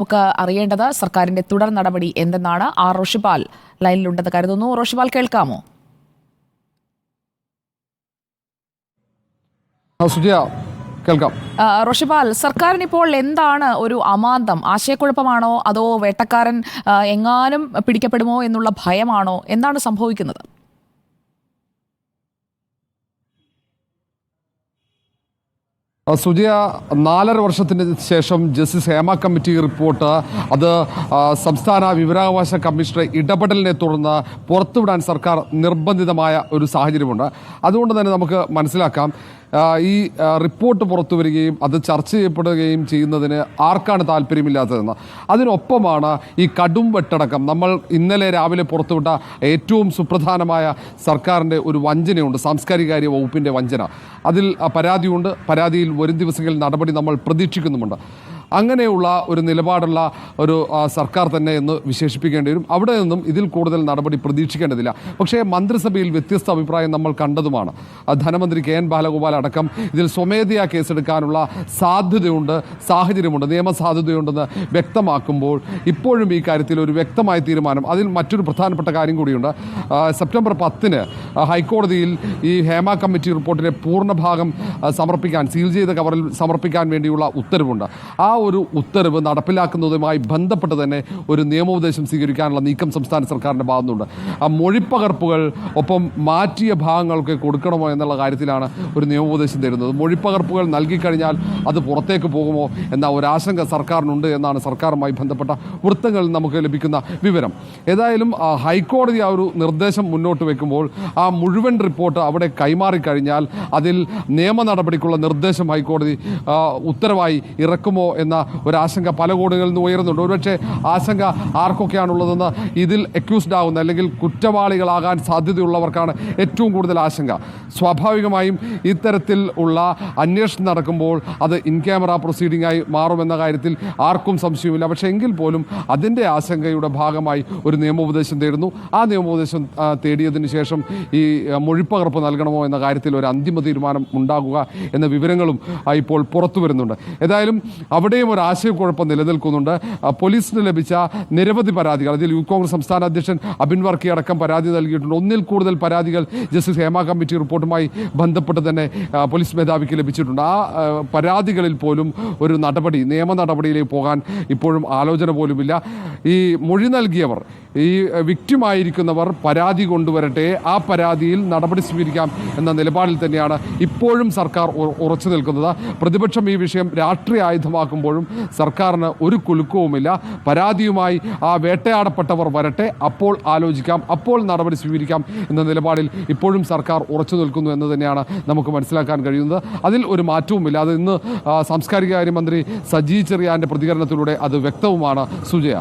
നമുക്ക് അറിയേണ്ടത് സർക്കാരിന്റെ തുടർ നടപടി എന്തെന്നാണ് ആർ റോഷിപാൽ ലൈനിലുണ്ടെന്ന് കരുതുന്നു. റോഷിപാൽ കേൾക്കാമോ? കേൾക്കാം. റോഷിപാൽ സർക്കാരിന് ഇപ്പോൾ എന്താണ് ഒരു അമാന്തം? ആശയക്കുഴപ്പമാണോ? അതോ വേട്ടക്കാരൻ എങ്ങാനും പിടിക്കപ്പെടുമോ എന്നുള്ള ഭയമാണോ? എന്താണ് സംഭവിക്കുന്നത്? സുജയ നാലര വർഷത്തിന് ശേഷം ജസ്റ്റിസ് ഹേമ കമ്മിറ്റി റിപ്പോർട്ട്. അത് സംസ്ഥാന വിവരാവകാശ കമ്മീഷണറെ ഇടപെടലിനെ തുടർന്ന് പുറത്തുവിടാൻ സർക്കാർ നിർബന്ധിതമായ ഒരു സാഹചര്യമുണ്ട്. അതുകൊണ്ട് തന്നെ നമുക്ക് മനസ്സിലാക്കാം ഈ റിപ്പോർട്ട് പുറത്തു വരികയും അത് ചർച്ച ചെയ്യപ്പെടുകയും ചെയ്യുന്നതിന് ആർക്കാണ് താല്പര്യമില്ലാത്തതെന്ന്. അതിനൊപ്പമാണ് ഈ കടും വെട്ടടക്കം. നമ്മൾ ഇന്നലെ രാവിലെ പുറത്തുവിട്ട ഏറ്റവും സുപ്രധാനമായ സർക്കാരിന്റെ ഒരു വഞ്ചനയുണ്ട് സാംസ്കാരികാര്യ വകുപ്പിന്റെ വഞ്ചന. അതിൽ പരാതിയുണ്ട്. പരാതിയിൽ വരും ദിവസങ്ങളിൽ നടപടി നമ്മൾ പ്രതീക്ഷിക്കുന്നുമുണ്ട്. അങ്ങനെയുള്ള ഒരു നിലപാടുള്ള ഒരു സർക്കാർ തന്നെ എന്ന് വിശേഷിപ്പിക്കേണ്ടി വരും. അവിടെ നിന്നും ഇതിൽ കൂടുതൽ നടപടി പ്രതീക്ഷിക്കേണ്ടതില്ല. പക്ഷേ മന്ത്രിസഭയിൽ വ്യത്യസ്ത അഭിപ്രായം നമ്മൾ കണ്ടതുമാണ്. ധനമന്ത്രി കെ എൻ ബാലഗോപാൽ അടക്കം ഇതിൽ സ്വമേധയാ കേസെടുക്കാനുള്ള സാധ്യതയുണ്ട് സാഹചര്യമുണ്ട് നിയമസാധ്യതയുണ്ടെന്ന് വ്യക്തമാക്കുമ്പോൾ ഇപ്പോഴും ഈ കാര്യത്തിൽ ഒരു വ്യക്തമായ തീരുമാനം. അതിൽ മറ്റൊരു പ്രധാനപ്പെട്ട കാര്യം കൂടിയുണ്ട്. സെപ്റ്റംബർ പത്തിന് ഹൈക്കോടതിയിൽ ഈ ഹേമ കമ്മിറ്റി റിപ്പോർട്ടിലെ പൂർണഭാഗം സമർപ്പിക്കാൻ സീൽ ചെയ്ത കവറിൽ സമർപ്പിക്കാൻ വേണ്ടിയുള്ള ഉത്തരവുണ്ട്. ആ ഒരു ഉത്തരവ് നടപ്പിലാക്കുന്നതുമായി ബന്ധപ്പെട്ട് തന്നെ ഒരു നിയമോപദേശം സ്വീകരിക്കാനുള്ള നീക്കം സംസ്ഥാന സർക്കാരിന്റെ ഭാഗത്തുനിന്നുണ്ട്. ആ മൊഴിപ്പകർപ്പുകൾ ഒപ്പം മാറ്റിയ ഭാഗങ്ങൾക്ക് കൊടുക്കണമോ എന്നുള്ള കാര്യത്തിലാണ് ഒരു നിയമോപദേശം തരുന്നത്. മൊഴിപ്പകർപ്പുകൾ നൽകിക്കഴിഞ്ഞാൽ അത് പുറത്തേക്ക് പോകുമോ എന്ന ഒരാശങ്ക സർക്കാരിനുണ്ട് എന്നാണ് സർക്കാരുമായി ബന്ധപ്പെട്ട വൃത്തങ്ങളിൽ നമുക്ക് ലഭിക്കുന്ന വിവരം. ഏതായാലും ഹൈക്കോടതി ആ ഒരു നിർദ്ദേശം മുന്നോട്ട് വെക്കുമ്പോൾ ആ മുഴുവൻ റിപ്പോർട്ട് അവിടെ കൈമാറിക്കഴിഞ്ഞാൽ അതിൽ നിയമ നടപടിക്കുള്ള നിർദ്ദേശം ഹൈക്കോടതി ഉത്തരവായി ഇറക്കുമോ എന്ന ഒരാശങ്ക പല കോടികളിൽ നിന്ന് ഉയരുന്നുണ്ട്. ഒരുപക്ഷെ ആശങ്ക ആർക്കൊക്കെയാണുള്ളതെന്ന് ഇതിൽ അക്യൂസ്ഡ് ആകുന്ന അല്ലെങ്കിൽ കുറ്റവാളികളാകാൻ സാധ്യതയുള്ളവർക്കാണ് ഏറ്റവും കൂടുതൽ ആശങ്ക. സ്വാഭാവികമായും ഇത്തരത്തിൽ ഉള്ള അന്വേഷണം നടക്കുമ്പോൾ അത് ഇൻ ക്യാമറ പ്രൊസീഡിംഗ് ആയി മാറുമെന്ന കാര്യത്തിൽ ആർക്കും സംശയമില്ല പക്ഷേ എങ്കിൽ പോലും അതിന്റെ ആശങ്കയുടെ ഭാഗമായി ഒരു നിയമോപദേശം തേടുന്നു. ആ നിയമോപദേശം തേടിയതിന് ശേഷം ഈ മൊഴിപ്പകർപ്പ് നൽകണമോ എന്ന കാര്യത്തിൽ ഒരു അന്തിമ തീരുമാനം ഉണ്ടാകുക എന്ന വിവരങ്ങളും ഇപ്പോൾ പുറത്തു വരുന്നുണ്ട്. ഏതായാലും അവിടെയും ഒരു ആശയക്കുഴപ്പം നിലനിൽക്കുന്നുണ്ട്. പോലീസിന് ലഭിച്ച നിരവധി പരാതികൾ അതിൽ യു കോൺഗ്രസ് സംസ്ഥാന അധ്യക്ഷൻ അബിൻ വർക്കി അടക്കം പരാതി നൽകിയിട്ടുണ്ട്. ഒന്നിൽ കൂടുതൽ പരാതികൾ ജസ്റ്റിസ് ഹേമ കമ്മിറ്റി റിപ്പോർട്ടുമായി ബന്ധപ്പെട്ട് തന്നെ പോലീസ് മേധാവിക്ക് ലഭിച്ചിട്ടുണ്ട്. ആ, പരാതികളിൽ പോലും ഒരു നടപടി നിയമ നടപടിയിലേക്ക് പോകാൻ ഇപ്പോഴും ആലോചന പോലുമില്ല. ഈ മൊഴി നൽകിയവർ ഈ വിക്റ്റിമായിരിക്കുന്നവർ പരാതി കൊണ്ടുവരട്ടെ ആ പരാതിയിൽ നടപടി സ്വീകരിക്കാം എന്ന നിലപാടിൽ തന്നെയാണ് ഇപ്പോഴും സർക്കാർ ഉ- ഉറച്ചു നിൽക്കുന്നത്. പ്രതിപക്ഷം ഈ വിഷയം രാഷ്ട്രീയ ആയുധമാക്കുമ്പോഴും സർക്കാരിന് ഒരു കുലുക്കവുമില്ല. പരാതിയുമായി ആ വേട്ടയാടപ്പെട്ടവർ വരട്ടെ. അപ്പോൾ ആലോചിക്കാം. അപ്പോൾ നടപടി സ്വീകരിക്കാം എന്ന നിലപാടിൽ ഇപ്പോഴും സർക്കാർ ഉറച്ചു നിൽക്കുന്നു എന്ന് തന്നെയാണ് നമുക്ക് മനസ്സിലാക്കാൻ കഴിയുന്നത്. അതിൽ ഒരു മാറ്റവുമില്ല. അത് ഇന്ന് സാംസ്കാരിക കാര്യമന്ത്രി സജി ചെറിയാന്റെ പ്രതികരണത്തിലൂടെ അത് വ്യക്തവുമാണ്. സുജയ.